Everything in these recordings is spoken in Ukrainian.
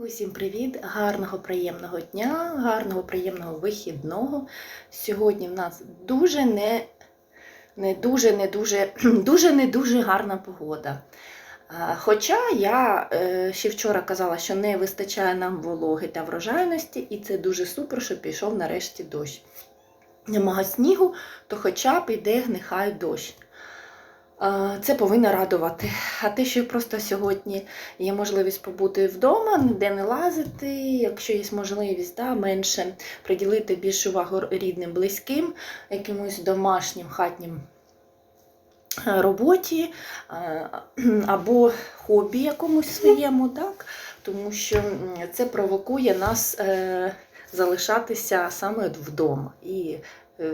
Усім привіт! Гарного приємного дня, гарного приємного вихідного. Сьогодні в нас дуже не, не дуже, не дуже, дуже не дуже гарна погода. Хоча я е, ще вчора казала, що не вистачає нам вологи та врожайності, і це дуже супер, що пішов нарешті дощ. Немає снігу, то хоча б іде нехай дощ. Це повинно радувати. А те, що просто сьогодні є можливість побути вдома, ніде не лазити, якщо є можливість, да, менше приділити більше увагу рідним, близьким, якимось домашнім хатнім е, роботі е, або хобі якомусь своєму, так? тому що це провокує нас е, залишатися саме вдома і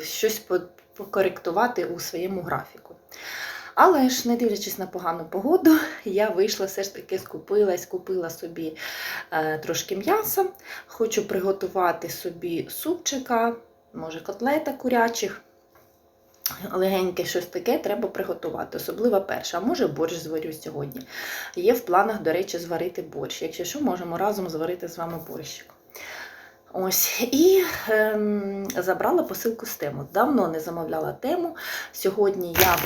щось покоректувати у своєму графіку. Але ж, не дивлячись на погану погоду, я вийшла, все ж таки скупилась, купила собі е, трошки м'яса. Хочу приготувати собі супчика, може котлета курячих. Легеньке щось таке треба приготувати, особливо перше. А може борщ зварю сьогодні. Є в планах, до речі, зварити борщ. Якщо що, можемо разом зварити з вами борщик. Ось, і ем, забрала посилку з тему. Давно не замовляла тему. Сьогодні я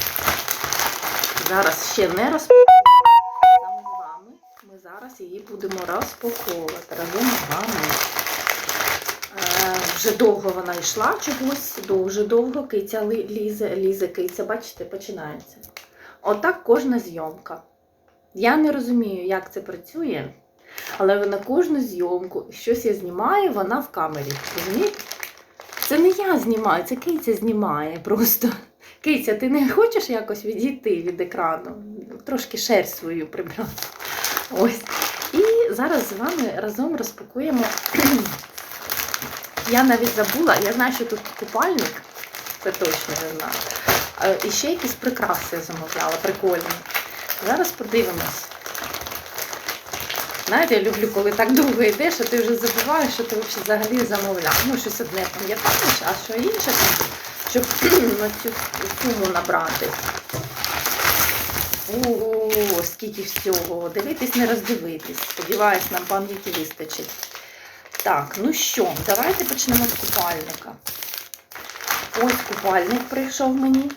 зараз ще не розпаковую саме з вами. Ми зараз її будемо розпаковувати разом з вами. Е, вже довго вона йшла чогось, дуже довго. Киця лізе, лізе киця, бачите, починається. Отак кожна зйомка. Я не розумію, як це працює, але на кожну зйомку щось я знімаю, вона в камері. Розумієте? Це не я знімаю, це киця знімає просто. Киця, ти не хочеш якось відійти від екрану? Трошки шерсть свою прибрати. Ось. І зараз з вами разом розпакуємо. Я навіть забула, я знаю, що тут купальник, це точно не знаю. І ще якісь прикраси я замовляла, прикольні. Зараз подивимось. Знаєте, я люблю, коли так довго йдеш, а ти вже забуваєш, що ти взагалі замовляв. Ну, щось одне пам'ятаєш, а що інше, щоб на цю суму набрати. Ого, скільки всього. Дивитись, не роздивитись. Сподіваюсь, нам пам'яті вистачить. Так, ну що, давайте почнемо з купальника. Ось купальник прийшов мені.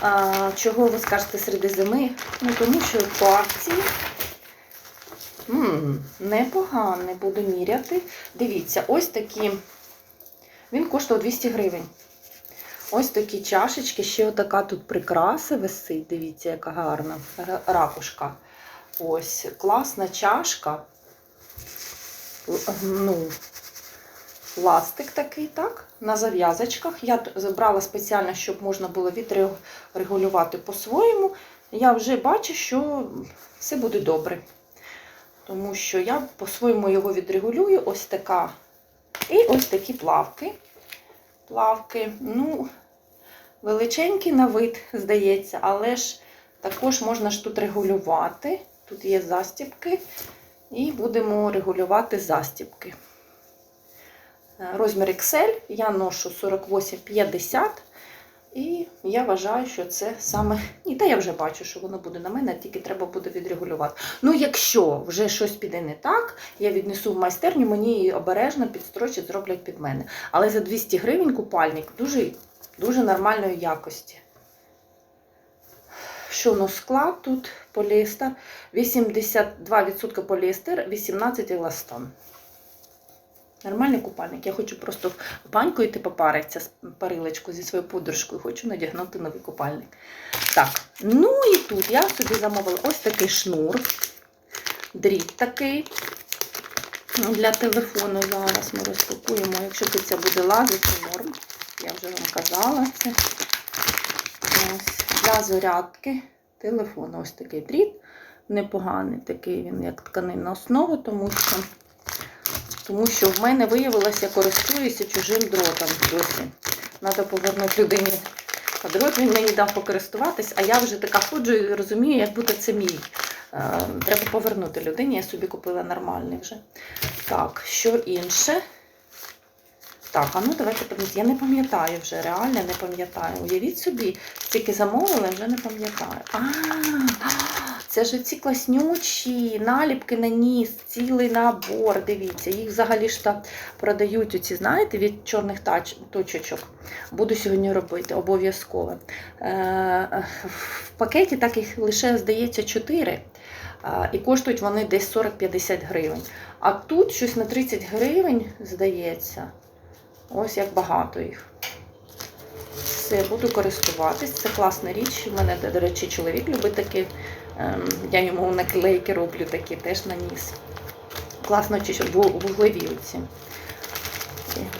А, чого ви скажете серед зими? Ну, тому що по акції м, непоганий, буду міряти. Дивіться, ось такі. Він коштував 200 гривень. Ось такі чашечки, ще отака тут прикраса висить. Дивіться, яка гарна ракушка. Ось, класна чашка. Ну, пластик такий, так, на зав'язочках. Я забрала спеціально, щоб можна було відрегулювати по-своєму. Я вже бачу, що все буде добре. Тому що я по-своєму його відрегулюю. Ось така. І ось такі плавки. Плавки, ну, величенькі на вид, здається, але ж також можна ж тут регулювати. Тут є застібки. І будемо регулювати застібки. Е, Розмір XL, я ношу 48-50. І я вважаю, що це саме. Ні, та я вже бачу, що воно буде на мене, тільки треба буде відрегулювати. Ну, якщо вже щось піде не так, я віднесу в майстерню, мені її обережно підстрочать, зроблять під мене. Але за 200 гривень купальник дуже, дуже нормальної якості. Що ну склад тут поліестер, 82% поліестер, 18 еластан. Нормальний купальник. Я хочу просто в баньку йти попаритися з парилочку зі своєю подружкою. Хочу надягнути новий купальник. Так, ну і тут я собі замовила ось такий шнур. Дріт такий. Ну, Для телефону зараз ми розпакуємо. Якщо тут це буде лазити, норм. Я вже вам казала це. Ось, для зарядки телефону. Ось такий дріт. Непоганий такий він, як тканинна основа, тому що, тому що в мене виявилося, користуюся чужим дротом досі. Треба повернути людині. А дрот він мені дав покористуватись, а я вже така ходжу і розумію, як будто це мій. Е, Треба повернути людині, я собі купила нормальний вже. Так, що інше? Так, а ну давайте подивимось. Я не пам'ятаю вже, реально не пам'ятаю. Уявіть собі, тільки замовила, вже не пам'ятаю. А, Це ж ці класнючі наліпки на ніс, цілий набор. Дивіться, їх взагалі ж там продають оці, знаєте, від чорних тач, точечок. Буду сьогодні робити обов'язково. Е, в пакеті так їх лише, здається, 4. І коштують вони десь 40-50 гривень. А тут щось на 30 гривень, здається. Ось як багато їх. Все, буду користуватись. Це класна річ. У мене, до речі, чоловік любить такі. Ем, Я йому наклейки роблю такі теж на ніс. Класно чи що ву- вуглеві оці.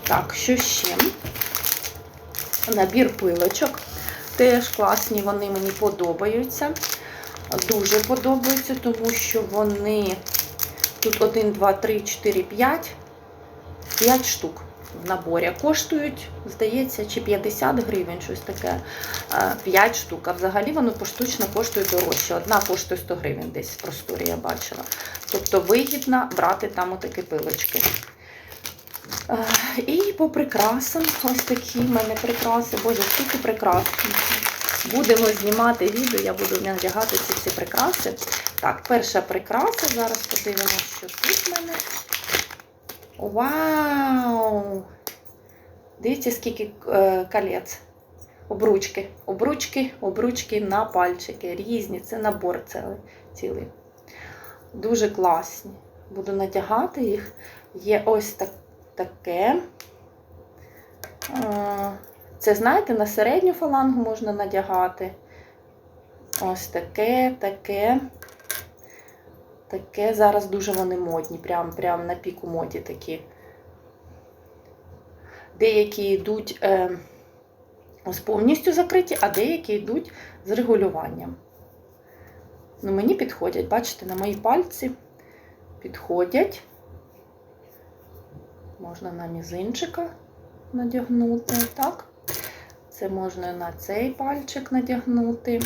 Так, що ще? Набір пилочок. Теж класні, вони мені подобаються. Дуже подобаються, тому що вони тут 1, 2, 3, 4, 5. 5 штук в наборі. Коштують, здається, чи 50 гривень, щось таке. 5 штук. А взагалі воно поштучно коштує дорожче. Одна коштує 100 гривень десь в просторі я бачила. Тобто вигідно брати там отакі пилочки. Е, І по прикрасам, ось такі в мене прикраси. Боже, скільки прикрас. Будемо знімати відео, я буду надягати ці всі прикраси. Так, перша прикраса. Зараз подивимося, що тут в мене. Вау! Дивіться, скільки е, колець. Обручки. Обручки, обручки на пальчики. Різні. Це набор цілий. Дуже класні. Буду надягати їх. Є ось так, таке. Е, Це, знаєте, на середню фалангу можна надягати. Ось таке, таке. Таке зараз дуже вони модні, прям, прям на піку моді такі. Деякі йдуть е, з повністю закриті, а деякі йдуть з регулюванням. Ну, мені підходять, бачите, на мої пальці підходять. Можна на мізинчика надягнути, так? Це можна на цей пальчик надягнути.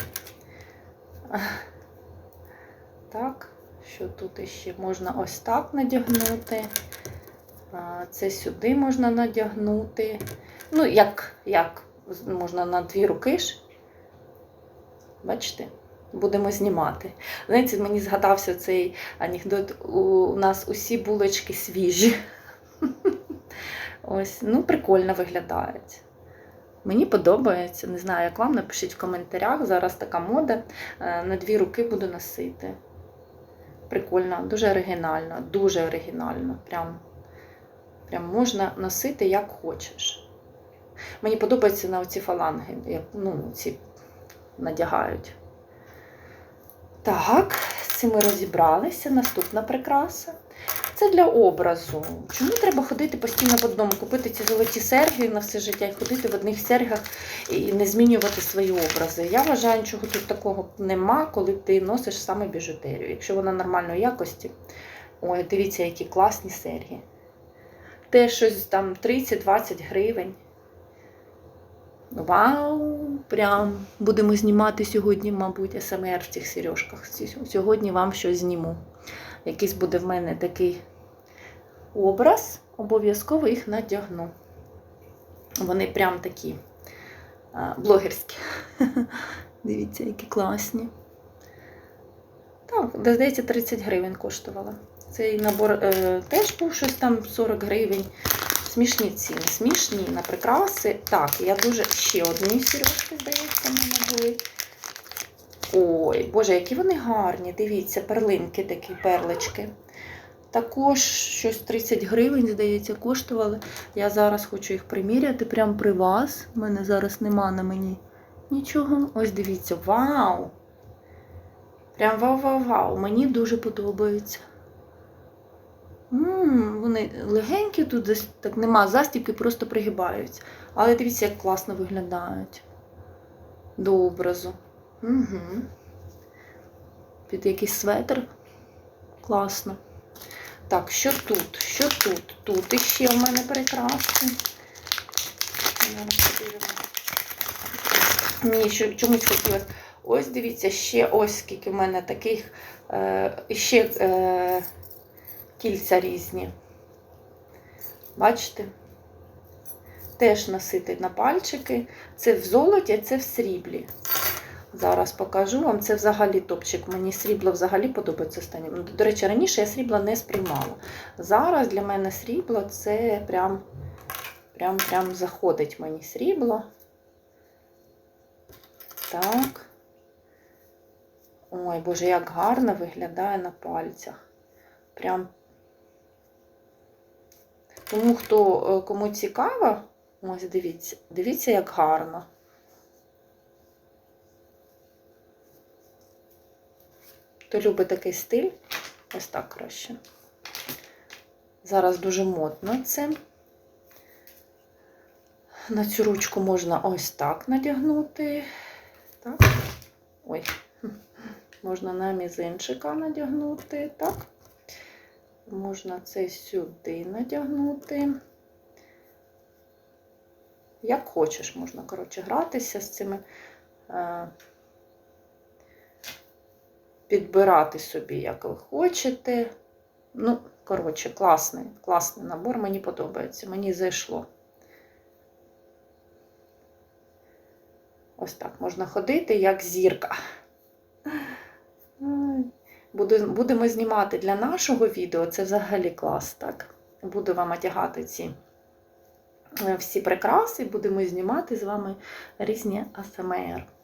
Так, що тут іще можна ось так надягнути. Це сюди можна надягнути. Ну, як, як можна на дві руки ж. Бачите? Будемо знімати. Знаєте, мені згадався цей анекдот. У нас усі булочки свіжі. Ось, ну, прикольно виглядають. Мені подобається, не знаю, як вам, напишіть в коментарях. Зараз така мода. Е, На дві руки буду носити. Прикольно, дуже оригінально, дуже оригінально. Прям, прям можна носити як хочеш. Мені подобається на оці фаланги, як ну, ці надягають. Так, з цим ми розібралися. Наступна прикраса. Це для образу. Чому треба ходити постійно в одному, купити ці золоті серги на все життя і ходити в одних сергах і не змінювати свої образи? Я вважаю, нічого тут такого нема, коли ти носиш саме біжутерію. Якщо вона нормальної якості. Ой, дивіться, які класні серги. Те щось там 30-20 гривень. Вау! Прям будемо знімати сьогодні, мабуть, СМР в цих сережках. Сьогодні вам щось зніму. Якийсь буде в мене такий образ, обов'язково їх надягну. Вони прям такі блогерські. Дивіться, які класні. Так, здається, 30 гривень коштувала. Цей набор е, теж був щось там 40 гривень. Смішні ціни, смішні на прикраси. Так, я дуже ще одні сережки, здається, в мене були. Ой, Боже, які вони гарні. Дивіться, перлинки такі, перлички. Також щось 30 гривень, здається, коштували. Я зараз хочу їх приміряти прямо при вас. У мене зараз нема на мені нічого. Ось дивіться, вау! Прям вау-вау-вау! Мені дуже подобається. М, вони легенькі тут десь так нема застібки, просто пригибаються. Але дивіться, як класно виглядають. До образу. Угу. Під якийсь светр. Класно. Так, що тут? Що тут? Тут іще в мене прикраси. Мені що, чомусь хотілося. Ось дивіться, ще ось скільки в мене таких е, ще е, кільця різні. Бачите? Теж носити на пальчики. Це в золоті, а це в сріблі. Зараз покажу вам. Це взагалі топчик. Мені срібло взагалі подобається останнім. Ну, До речі, раніше я срібло не сприймала. Зараз для мене срібло це прям, прям, прям заходить мені срібло. Так. Ой, Боже, як гарно виглядає на пальцях. Прям. Тому хто е, кому цікаво, ось дивіться, дивіться, як гарно. Хто любить такий стиль, ось так краще. Зараз дуже модно це. На цю ручку можна ось так надягнути. Так. Ой, можна на мізинчика надягнути, так. Можна це сюди надягнути. Як хочеш, можна, коротше, гратися з цими, е, підбирати собі, як ви хочете. Ну, коротше, класний, класний набор, мені подобається, мені зайшло. Ось так можна ходити, як зірка. Будемо знімати для нашого відео, це взагалі клас, так? Буду вам одягати ці всі прикраси, будемо знімати з вами різні АСМР.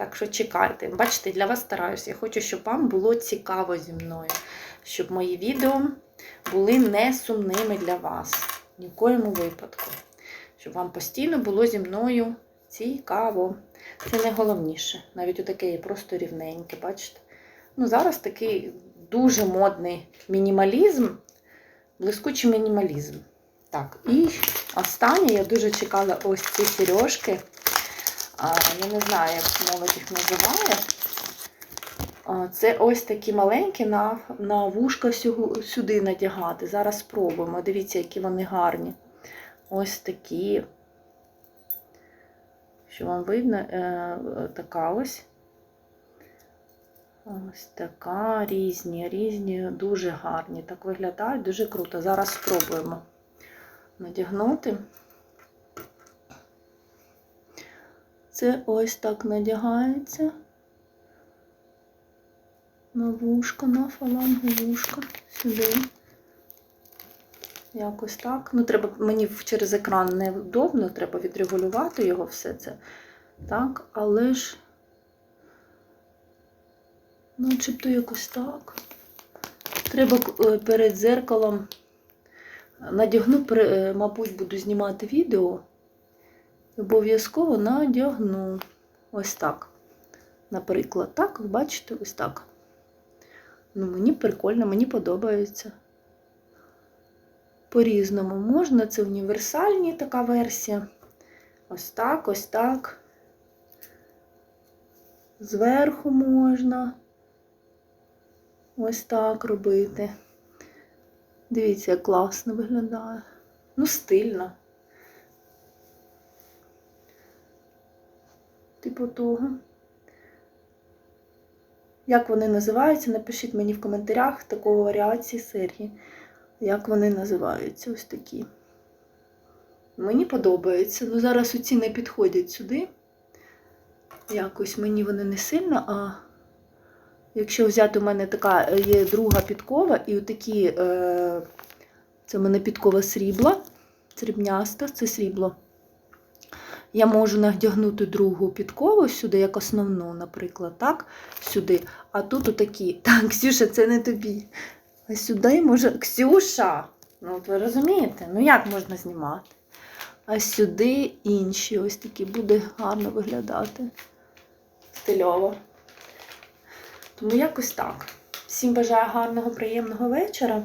Так що чекайте. Бачите, для вас стараюся. Я хочу, щоб вам було цікаво зі мною, щоб мої відео були не сумними для вас. Ні в коєму випадку. Щоб вам постійно було зі мною цікаво. Це не головніше. Навіть отаке є просто рівненьке, бачите? Ну, Зараз такий дуже модний мінімалізм, блискучий мінімалізм. Так, і останнє, я дуже чекала ось ці сережки. Я не знаю, як молодь їх називає. Це ось такі маленькі на на вушка сюди надягати. Зараз спробуємо. Дивіться, які вони гарні. Ось такі. Що вам видно, е, така ось. Ось така, різні, різні, дуже гарні. Так виглядають, дуже круто. Зараз спробуємо надягнути. Це ось так надягається на вушко, на фалангу вушка, сюди. Якось так. Ну, треба, мені через екран невдобно, треба відрегулювати його все це. Так, але ж, начебто якось так. Треба е, перед зеркалом надягну, е, мабуть, буду знімати відео. Обов'язково надягну. Ось так. Наприклад, так, ви бачите, ось так. Ну, мені прикольно, мені подобається. По-різному можна, це універсальні така версія. Ось так, ось так. Зверху можна ось так робити. Дивіться, як класно виглядає. Ну, стильно. Типу того. Як вони називаються, напишіть мені в коментарях такого варіації серії. Як вони називаються ось такі. Мені подобається. Ну, зараз оці не підходять сюди. Якось мені вони не сильно, а якщо взяти, у мене така е, є друга підкова, і отакі, е, це в мене підкова срібла, срібняста, це срібло. Я можу надягнути другу підкову сюди, як основну, наприклад, так, сюди. А тут отакі. Так, Ксюша, це не тобі. А сюди може. Ксюша! Ну, ви розумієте? Ну як можна знімати? А сюди інші ось такі буде гарно виглядати. Стильово. Тому якось так. Всім бажаю гарного, приємного вечора.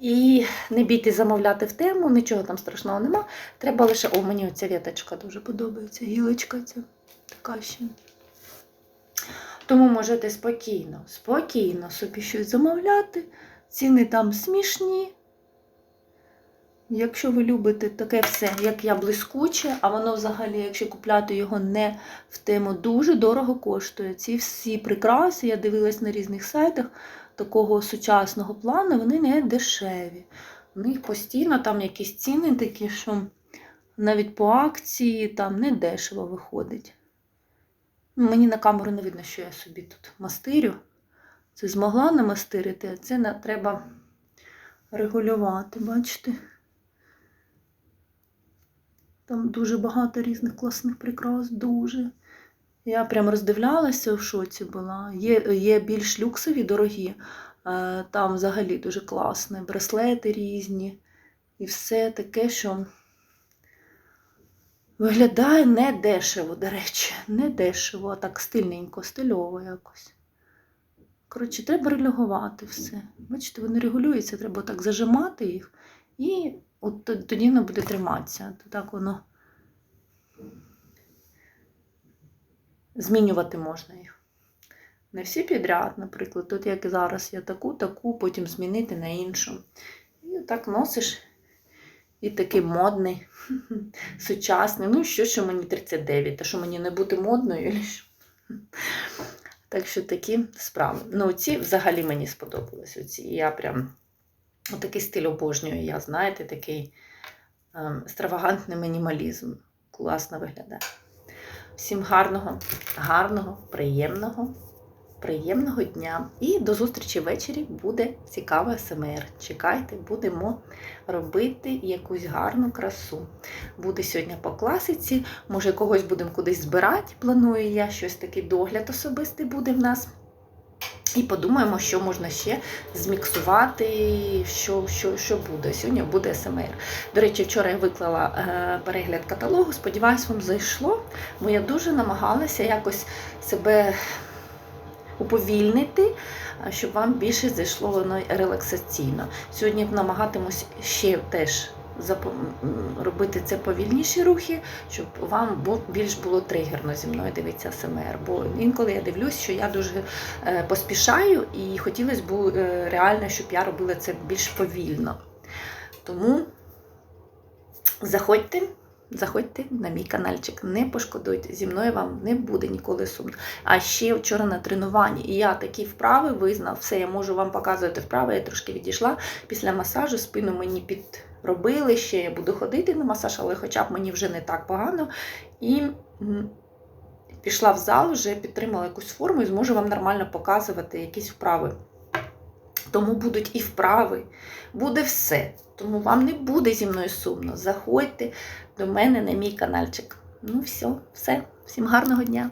І не бійте замовляти в тему, нічого там страшного нема. Треба лише. О, мені оця віточка дуже подобається. Гілочка ця така ще. Тому можете спокійно, спокійно собі щось замовляти. Ціни там смішні. Якщо ви любите таке все, як я блискуче, а воно взагалі, якщо купляти його не в тему, дуже дорого коштує. Ці всі прикраси, я дивилась на різних сайтах такого сучасного плану, вони не дешеві. У них постійно там якісь ціни такі, що навіть по акції там не дешево виходить. Мені на камеру не видно, що я собі тут мастирю. Це змогла намастирити, а це треба регулювати, бачите? Там дуже багато різних класних прикрас, дуже. Я прям роздивлялася в шоці була. Є, є більш люксові, дорогі. е, Там взагалі дуже класне. Браслети різні. І все таке, що виглядає не дешево, до речі. Не дешево, а так стильненько, стильово якось. Коротше, треба регулювати все. Бачите, вони регулюються, треба так зажимати їх, і от тоді воно буде триматися. Так воно змінювати можна їх. Не всі підряд, наприклад, тут як зараз я таку, таку, потім змінити на іншу. І так носиш. І такий модний, сучасний. Ну, що, що мені 39, а що мені не бути модною? Так що такі справи. Ну, ці взагалі мені сподобались. Оці. Я прям отакий стиль обожнюю. Я, знаєте, такий ем, екстравагантний мінімалізм. Класно виглядає. Всім гарного, гарного, приємного, приємного дня. І до зустрічі ввечері буде цікава СМР. Чекайте, будемо робити якусь гарну красу. Буде сьогодні по класиці. Може, когось будемо кудись збирати. Планую я щось такий догляд особистий буде в нас. І подумаємо, що можна ще зміксувати, що, що, що буде. Сьогодні буде СМР. До речі, вчора я виклала е, перегляд каталогу. Сподіваюсь, вам зайшло, бо я дуже намагалася якось себе уповільнити, щоб вам більше зайшло воно релаксаційно. Сьогодні намагатимусь ще теж робити це повільніші рухи, щоб вам більш було тригерно зі мною дивитися СМР. Бо інколи я дивлюсь, що я дуже е, поспішаю, і хотілося б е, реально, щоб я робила це більш повільно. Тому заходьте. Заходьте на мій каналчик, не пошкодуйте, зі мною вам не буде ніколи сумно. А ще вчора на тренуванні, і я такі вправи визнав, все, я можу вам показувати вправи, я трошки відійшла. Після масажу спину мені підробили, ще я буду ходити на масаж, але хоча б мені вже не так погано. І пішла в зал, вже підтримала якусь форму і зможу вам нормально показувати якісь вправи. Тому будуть і вправи, буде все. Тому вам не буде зі мною сумно. Заходьте до мене на мій каналчик. Ну, все, все. Всім гарного дня!